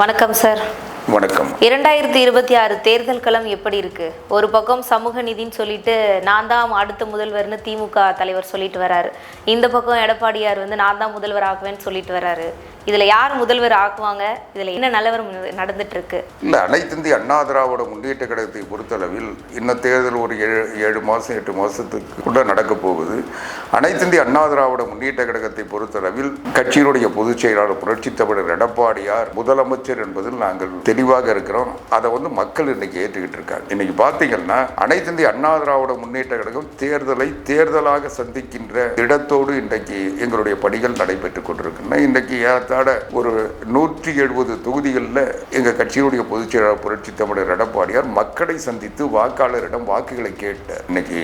வணக்கம் சார். வணக்கம். இரண்டாயிரத்தி இருபத்தி ஆறு தேர்தல் களம் எப்படி இருக்கு? ஒரு பக்கம் சமூக நீதின்னு சொல்லிட்டு நான் தான் அடுத்த முதல்வர்னு திமுக தலைவர் சொல்லிட்டு வராரு. இந்த பக்கம் எடப்பாடியார் வந்து நான் தான் முதல்வர் ஆக்குவேன்னு சொல்லிட்டு வராரு. இதுல யார் முதல்வர் ஆக்குவாங்க இதுல என்ன நிலவரம் நடந்துட்டு இருக்கு இல்லை அனைத்து இந்திய அண்ணா திராவிட முன்னேற்ற கழகத்தை பொறுத்தளவில் இன்னும் தேர்தல் ஒரு ஏழு ஏழு மாதம் எட்டு மாதத்துக்கு கூட நடக்க போகுது. அனைத்து இந்திய அண்ணா திராவிட முன்னேற்ற கழகத்தை பொறுத்தளவில் கட்சியினுடைய பொதுச் செயலாளர் புரட்சித் தமிழர் எடப்பாடியார் முதலமைச்சர் என்பதில் நாங்கள் தெளிவாக இருக்கிறோம். அதை வந்து மக்கள் இன்னைக்கு ஏற்றுக்கிட்டு இருக்காங்க. இன்னைக்கு பார்த்தீங்கன்னா அனைத்து இந்திய அண்ணா திராவிட முன்னேற்ற கழகம் தேர்தலை தேர்தலாக சந்திக்கின்ற இடத்தோடு இன்றைக்கு எங்களுடைய பணிகள் நடைபெற்றுக் கொண்டிருக்குன்னா இன்றைக்கு ஏறத்தாழ ஒரு நூற்றி எழுபது தொகுதிகளில் எங்கள் கட்சியினுடைய பொதுச் செயலாளர் புரட்சி தமிழர் எடப்பாடியார் மக்களை சந்தித்து வாக்காளரிடம் வாக்குகளை கேட்டார். இன்னைக்கு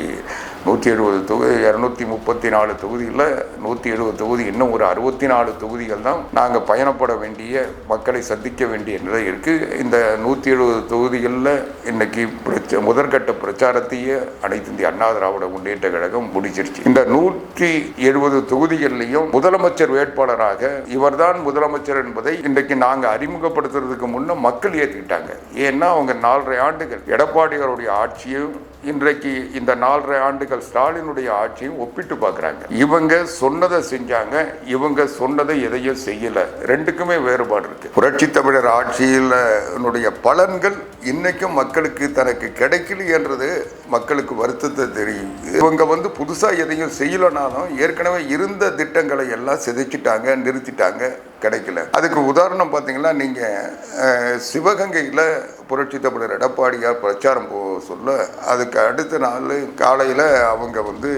நூற்றி எழுபது தொகுதி இரநூத்தி முப்பத்தி நாலு தொகுதியில் நூற்றி எழுபது தொகுதி இன்னும் ஒரு அறுபத்தி நாலு தொகுதிகள் தான் நாங்கள் பயணப்பட வேண்டிய மக்களை சந்திக்க வேண்டிய நிலை இருக்குது இந்த நூற்றி எழுபது தொகுதிகளில் இன்னைக்கு பிரச்ச முதற்கட்ட பிரச்சாரத்தையே அனைத்து இந்திய அண்ணா திராவிட முன்னேற்ற கழகம் முடிச்சிருச்சு. இந்த நூற்றி எழுபது தொகுதிகளிலையும் முதலமைச்சர் வேட்பாளராக இவர்தான் முதலமைச்சர் என்பதை இன்றைக்கு நாங்கள் அறிமுகப்படுத்துறதுக்கு முன்னே மக்கள் ஏற்றுக்கிட்டாங்க ஏன்னா அவங்க நாலரை ஆண்டுகள் எடப்பாடியாருடைய ஆட்சியும் இன்றைக்கு இந்த நாலரை ஆண்டுகள் ஸ்டாலினுடைய ஆட்சியும் ஒப்பிட்டு பார்க்குறாங்க. இவங்க சொன்னதை செஞ்சாங்க இவங்க சொன்னதை எதையும் செய்யல. ரெண்டுக்குமே வேறுபாடு இருக்கு. புரட்சி தமிழர் ஆட்சியினுடைய பலன்கள் இன்னைக்கும் மக்களுக்கு தனக்கு கிடைக்கலைன்றது மக்களுக்கு வருத்தத்தை தெரியும் இவங்க வந்து புதுசாக எதையும் செய்யலைனாலும் ஏற்கனவே இருந்த திட்டங்களை எல்லாம் சிதைச்சிட்டாங்க நிறுத்திட்டாங்க. கிடைக்கல. அதுக்கு உதாரணம் பார்த்தீங்கன்னா நீங்கள் சிவகங்கையில் புரட்சி தமிழர் எடப்பாடியார் பிரச்சாரம் போ சொல்ல அதுக்கு அடுத்த நாள் காலையில் அவங்க வந்து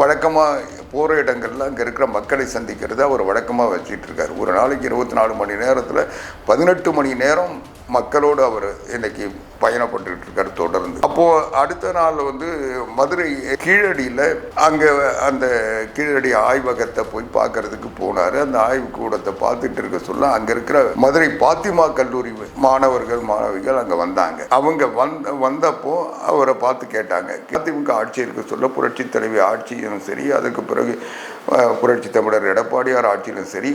வழக்கமாக போகிற இடங்கள்ல அங்கே இருக்கிற மக்களை சந்திக்கிறது அவர் வழக்கமாக வச்சிட்டு ஒரு நாளைக்கு இருபத்தி நாலு மணி நேரத்தில் பதினெட்டு மணி நேரம் மக்களோடு அவர் இன்னைக்கு பயணப்பட்டு இருக்காரு தொடர்ந்து. அப்போது அடுத்த நாள் வந்து மதுரை கீழடியில் அங்கே அந்த கீழடி ஆய்வகத்தை போய் பார்க்கறதுக்கு போனார். அந்த ஆய்வு கூடத்தை பார்த்துட்டு இருக்க சொல்ல அங்கே இருக்கிற மதுரை பாத்திமா கல்லூரி மாணவர்கள் மாணவிகள் அங்கே வந்தாங்க. அவங்க வந்த வந்தப்போ அவரை பார்த்து கேட்டாங்க. அதிமுக ஆட்சி இருக்க சொல்ல புரட்சி தலைவி ஆட்சியும் சரி அதுக்கு பிறகு புரட்சி தமிழர் எடப்பாடியார் ஆட்சியிலும் சரி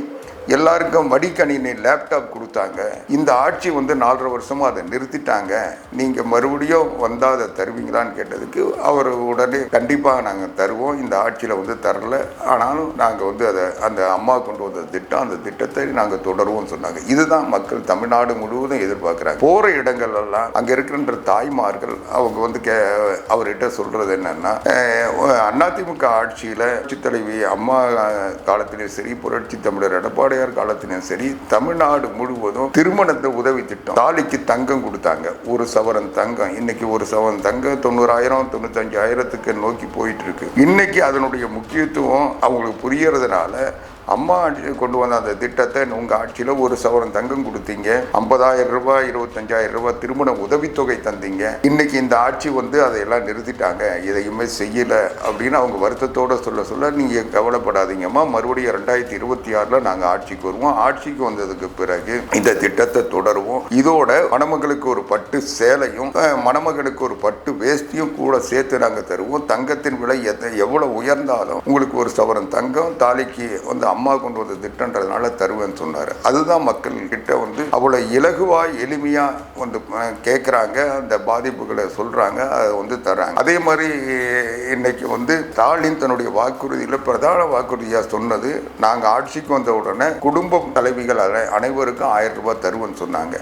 எல்லாருக்கும் மடிக்கணினி லேப்டாப் கொடுத்தாங்க. இந்த ஆட்சி வந்து நாலரை வருஷமாக அதை நிறுத்திட்டாங்க. நீங்கள் மறுபடியும் வந்தால் அதை தருவீங்களான்னு கேட்டதுக்கு அவர் உடனே கண்டிப்பாக நாங்கள் தருவோம். இந்த ஆட்சியில் வந்து தரல. ஆனாலும் நாங்கள் வந்து அதை அந்த அம்மா கொண்டு வந்த திட்டம் அந்த திட்டத்தை நாங்கள் தொடருவோம்னு சொன்னாங்க. இதுதான் மக்கள் தமிழ்நாடு முழுவதும் எதிர்பார்க்குறாங்க. போகிற இடங்கள்லாம் அங்கே இருக்கின்ற தாய்மார்கள் அவங்க வந்து கே அவர்கிட்ட சொல்கிறது என்னென்னா அதிமுக ஆட்சியில் தலைவி அம்மா காலத்திலும் சரி புரட்சி தமிழர் எடப்பாடியார் காலத்திலும் சரி தமிழ்நாடு முழுவதும் திருமணத்தை உதவி திட்டம் தாலிக்கு தங்கம் கொடுத்தாங்க. ஒரு சவரன் தங்கம். இன்னைக்கு ஒரு சவரன் தங்கம் தொண்ணூறாயிரம் தொண்ணூத்தஞ்சாயிரத்துக்கு நோக்கி போயிட்டு இருக்கு. இன்னைக்கு அதனுடைய முக்கியத்துவம் அவங்களுக்கு புரியறதுனால அம்மா ஆட்சி கொண்டு வந்த அந்த திட்டத்தை உங்கள் ஆட்சியில் ஒரு சவரன் தங்கம் கொடுத்தீங்க. ஐம்பதாயிரம் ரூபாய் இருபத்தஞ்சாயிரம் ரூபாய் திருமண உதவித்தொகை தந்தீங்க. இன்னைக்கு இந்த ஆட்சி வந்து அதையெல்லாம் நிறுத்திட்டாங்க. எதையுமே செய்யலை அப்படின்னு அவங்க வருத்தத்தோடு சொல்ல சொல்ல நீங்கள் கவலைப்படாதீங்கம்மா. மறுபடியும் ரெண்டாயிரத்தி இருபத்தி ஆறில் நாங்கள் ஆட்சிக்கு வருவோம். ஆட்சிக்கு வந்ததுக்கு பிறகு இந்த திட்டத்தை தொடருவோம். இதோட மணமகளுக்கு ஒரு பட்டு சேலையும் மணமகளுக்கு ஒரு பட்டு வேஷ்டியும் கூட சேர்த்து நாங்கள் தருவோம். தங்கத்தின் விலை எதை எவ்வளோ உயர்ந்தாலும் உங்களுக்கு ஒரு சவரன் தங்கம் தாலிக்கு வந்து அம்மா கொண்டு வந்த திட்டன்றதுனால தருவேன்னு சொன்னார். அதுதான் மக்கள் கிட்ட வந்து அவ்வளோ இலகுவாய் எளிமையாக வந்து கேட்குறாங்க அந்த பாதிப்புகளை சொல்கிறாங்க அதை வந்து தராங்க அதே மாதிரி இன்னைக்கு வந்து ஸ்டாலின் தன்னுடைய வாக்குறுதியில் பிரதான வாக்குறுதியாக சொன்னது நாங்கள் ஆட்சிக்கு வந்த உடனே குடும்ப தலைவிகள் அனை- அனைவருக்கும் ஆயிரம் ரூபாய் தருவேன்னு சொன்னாங்க.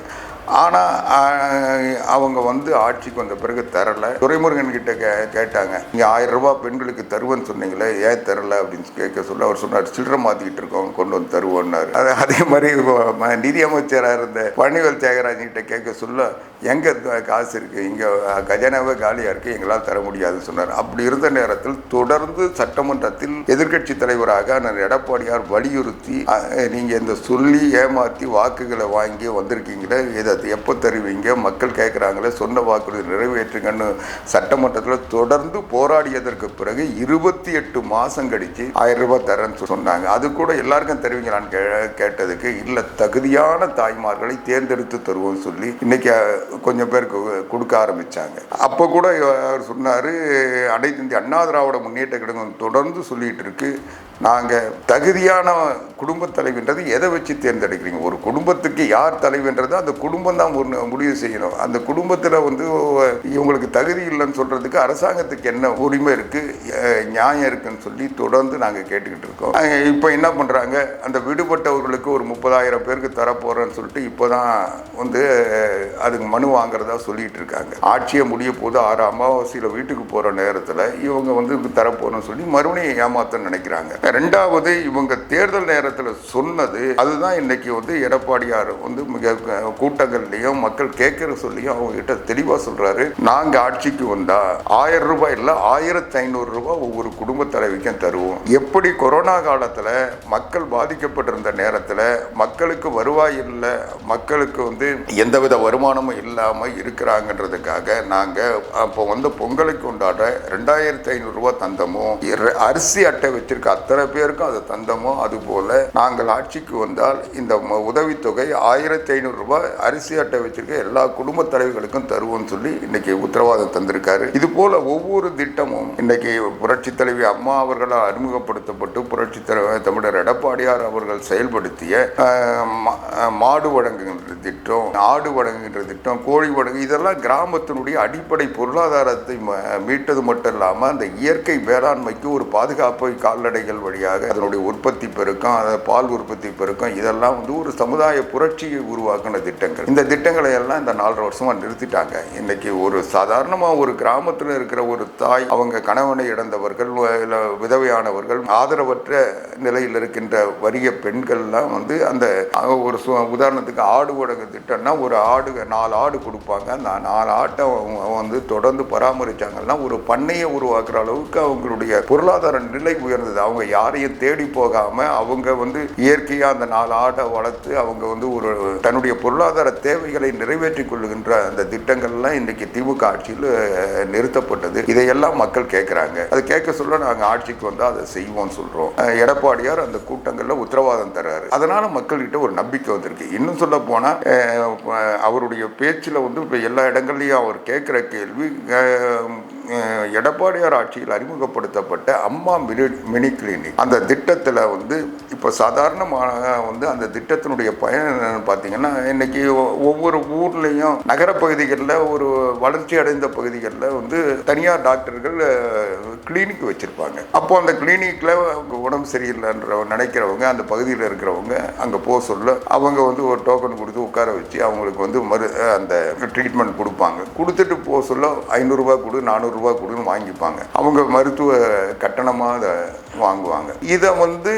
ஆனால் அவங்க வந்து ஆட்சிக்கு வந்த பிறகு தரல. துரைமுருகன் கிட்ட கே கேட்டாங்க நீங்கள் ஆயிரம் ரூபாய் பெண்களுக்கு தருவேன்னு சொன்னீங்களே ஏன் தரல? அப்படின்னு கேட்க சொல்ல அவர் சொன்னார் சில்லறை மாற்றிக்கிட்டு இருக்கோம் கொண்டு வந்து தருவோன்னாரு. அது அதே மாதிரி நிதியமைச்சராக இருந்த பழனிவேல் தியாகராஜன் கிட்ட கேட்க சொல்ல எங்கே காசு இருக்குது இங்கே கஜானாவே காலியாக இருக்குது எங்களால் தர முடியாதுன்னு சொன்னார். அப்படி இருந்த நேரத்தில் தொடர்ந்து சட்டமன்றத்தில் எதிர்க்கட்சி தலைவராக நான் எடப்பாடியார் வலியுறுத்தி நீங்கள் இந்த சொல்லி ஏமாற்றி வாக்குகளை வாங்கி வந்திருக்கீங்களே இதை எப்போ தருவீங்க? மக்கள் கேட்குறாங்களே சொன்ன வாக்குறுதி நிறைவேற்றுங்கன்னு சட்டமன்றத்தில் தொடர்ந்து போராடியதற்கு பிறகு இருபத்தி எட்டு மாதம் கழித்து ஆயிரம் ரூபாய் தரேன்னு சொன்னாங்க. அது கூட எல்லாருக்கும் தருவீங்களான்னு கே கேட்டதுக்கு இல்லை தகுதியான தாய்மார்களை தேர்ந்தெடுத்து தருவோம்னு சொல்லி இன்னைக்கு கொஞ்சம் பேருக்கு கொடுக்க ஆரம்பித்தாங்க அப்போ கூட அவர் சொன்னார் அனைத்து இந்திய அண்ணா திராவிட முன்னேற்ற கழகம் தொடர்ந்து சொல்லிகிட்டு இருக்கு நாங்கள் தகுதியான குடும்பத் தலைவின்றது எதை வச்சு தேர்ந்தெடுக்கிறீங்க? ஒரு குடும்பத்துக்கு யார் தலைவின்றது அந்த குடும்பம் தான் ஒன்று முடிவு செய்யணும். அந்த குடும்பத்தில் வந்து இவங்களுக்கு தகுதி இல்லைன்னு சொல்கிறதுக்கு அரசாங்கத்துக்கு என்ன உரிமை இருக்குது நியாயம் இருக்குன்னு சொல்லி தொடர்ந்து நாங்கள் கேட்டுக்கிட்டு இருக்கோம். இப்போ என்ன பண்ணுறாங்க அந்த விடுபட்டவர்களுக்கு ஒரு முப்பதாயிரம் பேருக்கு தரப்போகிறேன்னு சொல்லிட்டு இப்போ தான் வந்து அதுக்கு மனு வாங்குறதா சொல்லிட்டு இருக்காங்க. ஆட்சியை முடிய போது ஆறு அமாவாசையில் வீட்டுக்கு போகிற நேரத்தில் இவங்க வந்து தரப்போகிறோம்னு சொல்லி மறுபடியும் ஏமாத்த நினைக்கிறாங்க. ரெண்டாவது இவங்க தேர்தல் நேரத்தில் சொன்னது அதுதான் இன்னைக்கு வந்து எடப்பாடியார் வந்து மிக அஹ், கூட்டங்கள்லையும் மக்கள் கேட்கிற சொல்லியும் அவங்க கிட்ட தெளிவாக சொல்றாரு. நாங்கள் ஆட்சிக்கு வந்தா ஆயிரம் ரூபாய் இல்லை ஆயிரத்தி ஐநூறு ரூபாய் ஒவ்வொரு குடும்ப தலைவிக்கும் தருவோம். எப்படி கொரோனா காலத்தில் மக்கள் பாதிக்கப்பட்டிருந்த நேரத்தில் மக்களுக்கு வருவாய் இல்லை மக்களுக்கு வந்து எந்தவித வருமானமும் இல்லாமல் இருக்கிறாங்கன்றதுக்காக நாங்கள் அப்போ வந்து பொங்கலுக்கு உண்டாட ரெண்டாயிரத்தி ஐநூறுரூவா தந்தமோ அரிசி அட்டை வச்சிருக்க அத்தனை பேருக்கும் அது தந்தமோ அதுபோல் நாங்கள் ஆட்சிக்கு வந்தால் இந்த ம- உதவித்தொகை ஆயிரத்தி ஐநூறுரூவா அரிசி அட்டை வச்சிருக்க எல்லா குடும்ப தலைவர்களுக்கும் தருவோம்னு சொல்லி இன்னைக்கு உத்தரவாதம் தந்திருக்காரு. இது போல ஒவ்வொரு திட்டமும் இன்னைக்கு புரட்சி தலைவி அம்மா அவர்களால் அறிமுகப்படுத்தப்பட்டு புரட்சி தலைவர் தமிழர் எடப்பாடியார் அவர்கள் செயல்படுத்திய மா- மாடு வழங்குகின்ற திட்டம் ஆடு வழங்குகின்ற திட்டம் கோழி வழங்கு இதெல்லாம் கிராமத்தினுடைய அடிப்படை பொருளாதாரத்தை ம- மீட்டது மட்டும் இல்லாமல் அந்த இயற்கை வேளாண்மைக்கு ஒரு பாதுகாப்பை கால்நடைகள் வழியாக அதனுடைய உற்பத்தி பெருக்கம் அதை பால் உற்பத்தி பெருக்கம் இதெல்லாம் வந்து ஒரு சமுதாய புரட்சியை உருவாக்கின திட்டங்கள். இந்த திட்டங்களை எல்லாம் இந்த நாலரை வருஷமாக நிறுத்திட்டாங்க. இன்னைக்கு ஒரு சாதாரணமாக ஒரு கிராமத்தில் இருக்கிற ஒரு தாய் அவங்க கணவனை இழந்தவர்கள் விதவையானவர்கள் ஆதரவற்ற நிலையில் இருக்கின்ற வறிய பெண்கள்லாம் வந்து அந்த ஒரு சு- உதாரணத்துக்கு ஆடு வழங்கு திட்டம்னா ஒரு ஆடு நாலு ஆடு கொடுப்பாங்க. அந்த நாலு ஆட்டை அவங்க வந்து தொடர்ந்து பராமரித்தாங்கன்னா ஒரு பண்ணையை உருவாக்குற அளவுக்கு அவங்களுடைய பொருளாதார நிலை உயர்ந்தது. அவங்க யாரையும் தேடி போகாமல் அவங்க வந்து இயற்கையாக அந்த நாலு ஆட்டை வளர்த்து அவங்க வந்து ஒரு தன்னுடைய பொருளாதார தேவைகளை நிறைவேற்றிக் கொள்ளுகின்ற அந்த திட்டங்கள்லாம் இன்றைக்கி திமுக ஆட்சியில் நிறுத்தப்பட்டது. இதையெல்லாம் மக்கள் கேட்குறாங்க அது கேட்க சொல்ல நாங்கள் ஆட்சிக்கு வந்தால் அதை செய்வோம்னு சொல்கிறோம் எடப்பாடியார் அந்த கூட்டங்களில் உத்தரவாதம் தர்றாரு. அதனால் மக்கள்கிட்ட ஒரு நம்பிக்கை வந்திருக்கு. இன்னும் சொல்ல போனால் அவருடைய பேச்சில் வந்து இப்போ எல்லா இடங்கள்லையும் அவர் கேட்குற கேள்வி எடப்பாடியார் ஆட்சியில் அறிமுகப்படுத்தப்பட்ட அம்மா மினி மினி கிளினிக். அந்த திட்டத்தில் வந்து இப்போ சாதாரணமாக வந்து அந்த திட்டத்தினுடைய பயன் என்னன்னு பார்த்தீங்கன்னா இன்றைக்கி ஒவ்வொரு ஊர்லேயும் நகரப்பகுதிகளில் ஒரு வளர்ச்சி அடைந்த பகுதிகளில் வந்து தனியார் டாக்டர்கள் கிளினிக் வச்சுருப்பாங்க. அப்போ அந்த கிளினிக்கில் உடம்பு சரியில்லைன்ற நினைக்கிறவங்க அந்த பகுதியில் இருக்கிறவங்க அங்கே போக சொல்ல அவங்க வந்து ஒரு டோக்கன் கொடுத்து உட்கார வச்சு அவங்களுக்கு வந்து மரு அந்த ட்ரீட்மெண்ட் கொடுப்பாங்க. கொடுத்துட்டு போக சொல்ல ஐநூறுரூவா கொடு நானூறுரூவா கொடுன்னு வாங்கிப்பாங்க. அவங்க மருத்துவ கட்டணமாக அதை வாங்குவாங்க. இதை வந்து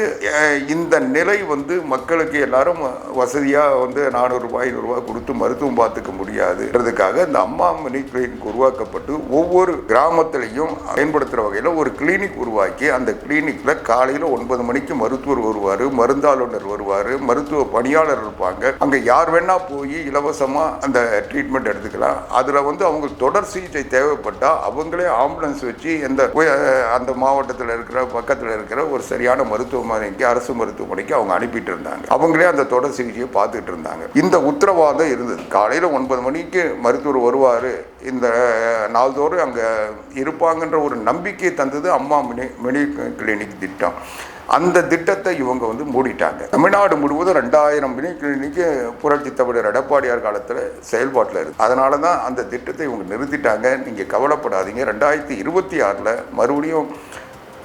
இந்த நிலை வந்து மக்களுக்கு எல்லாரும் வசதியாக வந்து நானூறுரூபா ஐநூறுரூவா கொடுத்து மருத்துவம் பார்த்துக்க முடியாதுன்றதுக்காக இந்த அம்மா மினி கிளினிக் உருவாக்கப்பட்டு ஒவ்வொரு கிராமத்திலையும் பயன்படுத்துகிற வகையில் ஒரு கிளினிக் உருவாக்கி அந்த கிளினிக்கில் காலையில் ஒன்பது மணிக்கு மருத்துவர் வருவார் மருந்தாளுநர் வருவார் மருத்துவ பணியாளர் இருப்பாங்க. அங்கே யார் வேணால் போய் இலவசமாக அந்த ட்ரீட்மெண்ட் எடுத்துக்கலாம். அதில் வந்து அவங்க தொடர் சிகிச்சை தேவைப்பட்டால் அவங்களே ஆம்புலன்ஸ் வச்சு எந்த அந்த மாவட்டத்தில் இருக்கிற பக்கத்தில் இருக்கிற ஒரு சரியான மருத்துவமனைக்கு அரசு மருத்துவமனைக்கு அவங்க அனுப்பிட்டு இருந்தாங்க அவங்களே அந்த தொடர் சிகிச்சையை பார்த்துட்டு இருந்தாங்க. இந்த உத்தரவாதம் இருந்தது. காலையில் ஒன்பது மணிக்கு மருத்துவர் வருவார். இந்த நாள்தோறும் அங்கே இருப்பாங்கன்ற ஒரு நம்பிக்கை தந்தது அம்மா மினி மினி கிளினிக் திட்டம். அந்த திட்டத்தை இவங்க வந்து மூடிட்டாங்க. தமிழ்நாடு முழுவதும் ரெண்டாயிரம் மினி கிளினிக்கு புரட்சி தமிழர் எடப்பாடியார் காலத்தில் செயல்பாட்டில் இருக்குது அதனால தான் அந்த திட்டத்தை இவங்க நிறுத்திட்டாங்க. நீங்கள் கவலைப்படாதீங்க. ரெண்டாயிரத்தி இருபத்தி ஆறில் மறுபடியும்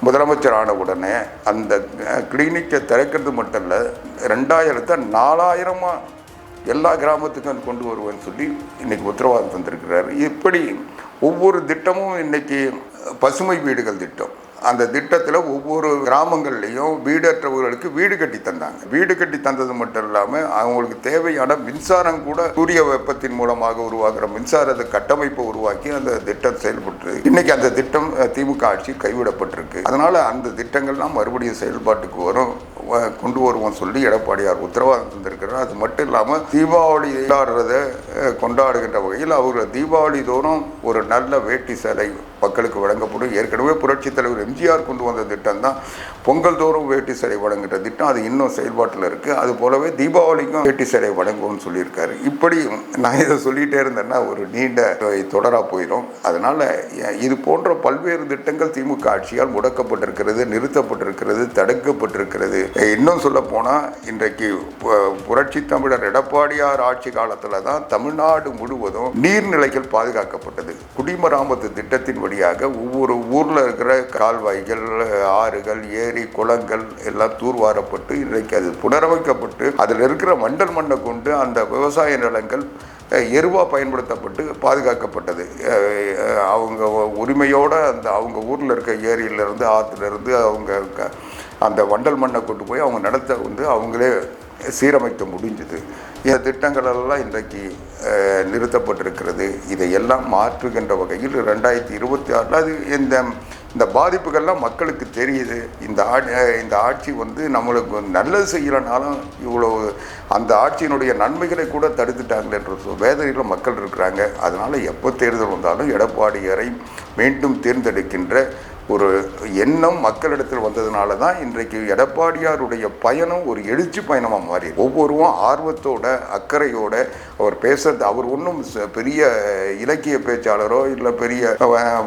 முதலமைச்சர் ஆன உடனே அந்த கிளினிக்கை திறக்கிறது மட்டும் இல்லை ரெண்டாயிரத்தை நாலாயிரமாக எல்லா கிராமத்துக்கும் கொண்டு வருவேன்னு சொல்லி இன்னைக்கு உத்தரவாதம் தந்திருக்கிறார். இப்படி ஒவ்வொரு திட்டமும் இன்னைக்கு பசுமை வீடுகள் திட்டம். அந்த திட்டத்தில் ஒவ்வொரு கிராமங்கள்லையும் வீடற்றவர்களுக்கு வீடு கட்டி தந்தாங்க. வீடு கட்டி தந்தது மட்டும் இல்லாமல் அவங்களுக்கு தேவையான மின்சாரம் கூட சூரிய வெப்பத்தின் மூலமாக உருவாகிற மின்சாரத்தை கட்டமைப்பை உருவாக்கி அந்த திட்டம் செயல்பட்டு இன்னைக்கு அந்த திட்டம் திமுக ஆட்சி கைவிடப்பட்டிருக்கு. அதனால அந்த திட்டங்கள்லாம் மறுபடியும் செயல்பாட்டுக்கு வரும். கொண்டு வருவோம் சொல்லி எடப்பாடியார் உத்தரவாதம் தந்திருக்கிறார். அது மட்டும் இல்லாமல் தீபாவளி கொண்டாடுறத கொண்டாடுகின்ற வகையில் அவர் தீபாவளி தோறும் ஒரு நல்ல வேட்டி சேலை மக்களுக்கு வழங்கப்படும். ஏற்கனவே புரட்சித் தலைவர் எம்ஜிஆர் கொண்டு வந்த திட்டம் தான் பொங்கல் தோறும் வேட்டி சடை வழங்குகிற திட்டம். அது இன்னும் செயல்பாட்டில் இருக்குது அது போலவே தீபாவளிக்கும் வேட்டி சடை வழங்குவோம்னு சொல்லியிருக்காரு. இப்படி நான் இதை சொல்லிகிட்டே இருந்தேன்னா ஒரு நீண்ட தொடராக போயிடும் அதனால் இது போன்ற பல்வேறு திட்டங்கள் திமுக ஆட்சியால் முடக்கப்பட்டிருக்கிறது நிறுத்தப்பட்டிருக்கிறது தடுக்கப்பட்டிருக்கிறது. இன்னும் சொல்ல போனால் இன்றைக்கு புரட்சி தமிழர் எடப்பாடியார் ஆட்சி காலத்தில் தான் தமிழ்நாடு முழுவதும் நீர்நிலைகள் பாதுகாக்கப்பட்டது. குடிமராமத்து திட்டத்தின் வழியாக ஒவ்வொரு ஊரில் இருக்கிற கால்வாய்கள் ஆறுகள் ஏரி குளங்கள் எல்லாம் தூர்வாரப்பட்டு இன்றைக்கு அது புனரமைக்கப்பட்டு அதில் இருக்கிற மண்டல் மண்ணை கொண்டு அந்த விவசாய நிலங்கள் எருவாக பயன்படுத்தப்பட்டு பாதுகாக்கப்பட்டது. அவங்க உரிமையோடு அந்த அவங்க ஊரில் இருக்க ஏரியிலேருந்து ஆற்றுலேருந்து அவங்க க- அந்த வண்டல் மண்ணை கொண்டு போய் அவங்க நடத்த வந்து அவங்களே சீரமைக்க முடிஞ்சுது. இந்த திட்டங்களெல்லாம் இன்றைக்கு நிறுத்தப்பட்டிருக்கிறது. இதையெல்லாம் மாற்றுகின்ற வகையில் ரெண்டாயிரத்தி இருபத்தி ஆறில் அது இந்த இந்த பாதிப்புகள்லாம் மக்களுக்கு தெரியுது. இந்த ஆ இந்த ஆட்சி வந்து நம்மளுக்கு நல்லது செய்யலைனாலும் இவ்வளோ அந்த ஆட்சியினுடைய நன்மைகளை கூட தடுத்துட்டாங்களேன்ற சொ- வேதனையில் மக்கள் இருக்கிறாங்க. அதனால் எப்போ தேர்தல் வந்தாலும் எடப்பாடியரை மீண்டும் தேர்ந்தெடுக்கின்ற ஒரு எண்ணம் மக்களிடத்தில் வந்ததுனால தான் இன்றைக்கு எடப்பாடியாருடைய பயணம் ஒரு எழுச்சி பயணமாக மாறி ஒவ்வொருவரும் ஆர்வத்தோட அக்கறையோட அவர் பேசுறது அவர் ஒன்றும் பெரிய இலக்கிய பேச்சாளரோ இல்லை பெரிய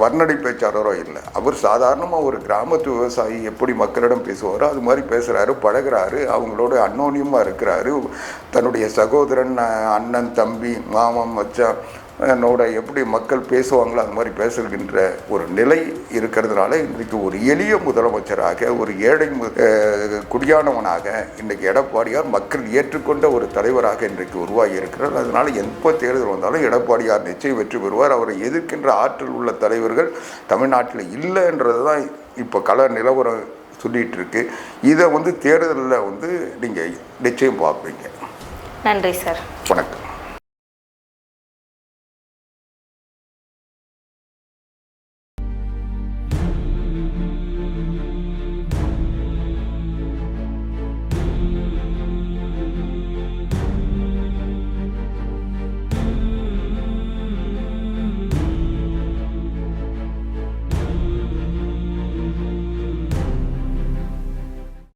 வர்ணனை பேச்சாளரோ இல்லை. அவர் சாதாரணமாக ஒரு கிராமத்து விவசாயி எப்படி மக்களிடம் பேசுவாரோ அது மாதிரி பேசுகிறாரு பழகுறாரு அவங்களோட அன்னோன்யமாக இருக்கிறாரு. தன்னுடைய சகோதரன் அண்ணன் தம்பி மாமன் மச்சான் என்னோட எப்படி மக்கள் பேசுவாங்களோ அது மாதிரி பேசுகின்ற ஒரு நிலை இருக்கிறதுனால இன்றைக்கு ஒரு எளிய முதலமைச்சராக ஒரு ஏழை குடியானவனாக இன்றைக்கு எடப்பாடியார் மக்கள் ஏற்றுக்கொண்ட ஒரு தலைவராக இன்றைக்கு உருவாகி இருக்கிறார் அதனால் எப்போ தேர்தல் வந்தாலும் எடப்பாடியார் நிச்சயம் வெற்றி பெறுவார். அவரை எதிர்க்கின்ற ஆற்றல் உள்ள தலைவர்கள் தமிழ்நாட்டில் இல்லைன்றது தான் இப்போ கள நிலவரம் சொல்லிட்டு இருக்கு. இதை வந்து தேர்தலில் வந்து நீங்கள் நிச்சயம் பார்ப்பீங்க. நன்றி சார். வணக்கம்.